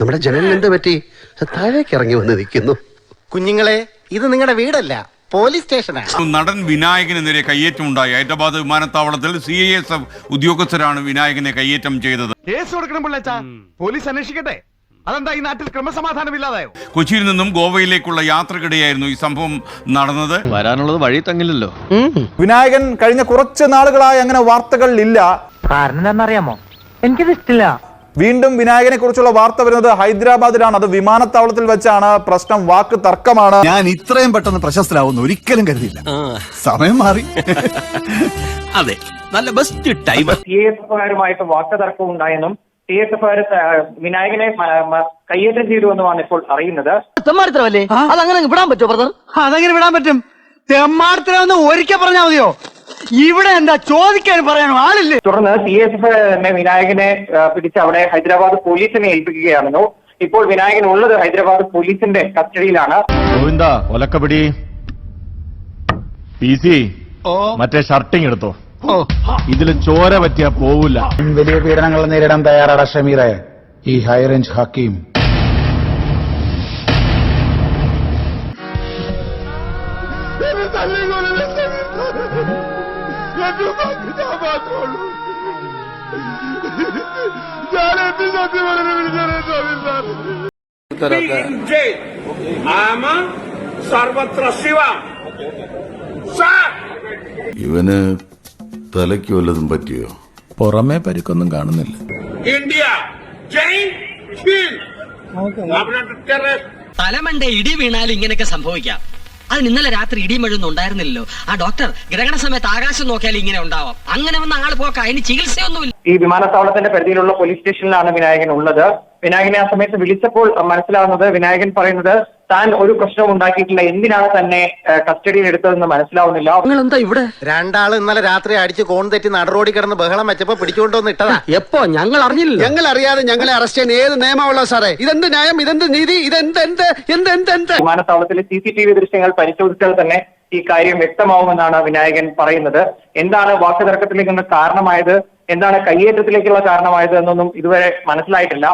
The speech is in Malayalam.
നമ്മുടെ ജനലിന് എന്ത് പറ്റി? താഴേക്ക് ഇറങ്ങി വന്ന് നിൽക്കുന്നു. കുഞ്ഞുങ്ങളെ ഇത് നിങ്ങളുടെ വീടല്ല പോലീസ് സ്റ്റേഷനാണ്. നടൻ വിനായകനെതിരെ കയ്യേറ്റമുണ്ടായി ഹൈദരാബാദ് വിമാനത്താവളത്തിൽ സി ഐ എസ് എഫ് ഉദ്യോഗസ്ഥരാണ് വിനായകനെ കയ്യേറ്റം ചെയ്തത്. കേസ് കൊടുക്കണം പിള്ളേച്ച. പോലീസ് അന്വേഷിക്കട്ടെ. അതെന്താ ഈ നാട്ടിൽ ക്രമസമാധാനം ഇല്ലാതായോ കൊച്ചിയിൽ നിന്നും ഗോവയിലേക്കുള്ള യാത്രക്കിടെയായിരുന്നു ഈ സംഭവം നടന്നത്. വരാനുള്ളത് വഴി തങ്ങില്ലല്ലോ വിനായകൻ കഴിഞ്ഞ കുറച്ച് നാളുകളായി അങ്ങനെ വാർത്തകളിൽ ഇല്ല കാരണം എന്താണെന്നറിയാമോ? എനിക്കിത് ഇഷ്ടമില്ല വീണ്ടും വിനായകനെ കുറിച്ചുള്ള വാർത്ത വരുന്നത് ഹൈദരാബാദിലാണ്. അത് വിമാനത്താവളത്തിൽ വെച്ചാണ്. പ്രശ്നം വാക്ക് തർക്കമാണ്. ഞാൻ ഇത്രയും പെട്ടെന്ന് പ്രശസ്തരാവുന്ന ഒരിക്കലും കരുതിയില്ല. സമയം മാറി. അതെ. നല്ല ബെസ്റ്റ് ടൈം സി എസ് എഫുകാരുമായിട്ട് വാക്കുതർക്കം ഉണ്ടായെന്നും സി എസ് എഫുകാർ വിനായകനെ കയ്യേറ്റം ചെയ്തു എന്നുമാണ് ഇപ്പോൾ അറിയുന്നത്. തെമ്മാടിത്തരമല്ലേ അതങ്ങനെ വിടാൻ പറ്റുമോ ബ്രദർ? അതങ്ങനെ വിടാൻ പറ്റും. തെമ്മാടത്തിലൊന്ന് ഒരിക്കൽ പറഞ്ഞാൽ മതിയോ? ഇവിടെ എന്താ ചോദിക്കാൻ പറയാനോ ആളില്ലേ? തുടർന്ന് സി എസ് എഫ് വിനായകനെ പിടിച്ച് അവിടെ ഹൈദരാബാദ് പോലീസിനെ ഏൽപ്പിക്കുകയായിരുന്നു. ഇപ്പോൾ വിനായകൻ ഉള്ളത് ഹൈദരാബാദ് പോലീസിന്റെ കസ്റ്റഡിയിലാണ്. ഗോവിന്ദ ഒലക്കപിടി. പി സി മറ്റേ ഷർട്ടിങ് എടുത്തോ? ഇതിൽ ചോര പറ്റിയാ പോവില്ല വലിയ പീഡനങ്ങൾ നേരിടാൻ തയ്യാറാണ് ഷമീറെ. ഈ ഹൈറേഞ്ച് ഹക്കീം. ഇവന് തലയ്ക്ക് വല്ലതും പറ്റിയോ? പുറമേ പരിക്കൊന്നും കാണുന്നില്ല. ഇന്ത്യ തലമണ്ട ഇടി വീണാൽ ഇങ്ങനെയൊക്കെ സംഭവിക്കാം. അതിന് ഇന്നലെ രാത്രി ഇടിയും മഴയൊന്നും ഉണ്ടായിരുന്നില്ലല്ലോ. ആ ഡോക്ടർ ഗ്രഹണ സമയത്ത് ആകാശം നോക്കിയാൽ ഇങ്ങനെ ഉണ്ടാവാം. അങ്ങനെ വന്ന ആൾ പോക്ക അതിന് ചികിത്സയൊന്നുമില്ല. ഈ വിമാനത്താവളത്തിന്റെ പരിധിയിലുള്ള പോലീസ് സ്റ്റേഷനിലാണ് വിനായകൻ ഉള്ളത്. വിനായകനെ ആ സമയത്ത് വിളിച്ചപ്പോൾ മനസ്സിലാവുന്നത് വിനായകൻ പറയുന്നത് താൻ ഒരു പ്രശ്നവും ഉണ്ടാക്കിയിട്ടില്ല. എന്തിനാണ് തന്നെ കസ്റ്റഡിയിൽ എടുത്തതെന്ന് മനസ്സിലാവുന്നില്ല. നിങ്ങൾ എന്താ ഇവിടെ? രണ്ടാൾ ഇന്നലെ രാത്രി അടിച്ച് കോൺ തെറ്റി നടറോടി കിടന്ന് ബഹളം വെച്ചപ്പോ പിടിച്ചുകൊണ്ടുവന്ന് ഇട്ടതാ. എപ്പോ? ഞങ്ങൾ അറിഞ്ഞില്ല ഞങ്ങൾ അറിയാതെ ഞങ്ങളെ അറസ്റ്റ് ചെയ്യാൻ ഏത് നിയമമുള്ള സാറേ? ഇതെന്ത് ന്യായം? ഇതെന്ത് നീതി? ഇതെന്ത് എന്ത് എന്ത് എന്ത് എന്ത്? വിമാനത്താവളത്തിലെ സി സി ടി വി ദൃശ്യങ്ങൾ പരിശോധിച്ചാൽ തന്നെ ഈ കാര്യം വ്യക്തമാവുമെന്നാണ് വിനായകൻ പറയുന്നത്. എന്താണ് വാക്കുതർക്കത്തിലേക്ക് കാരണമായത്? എന്താണ് കയ്യേറ്റത്തിലേക്കുള്ള കാരണമായത് എന്നൊന്നും ഇതുവരെ മനസ്സിലായിട്ടില്ല.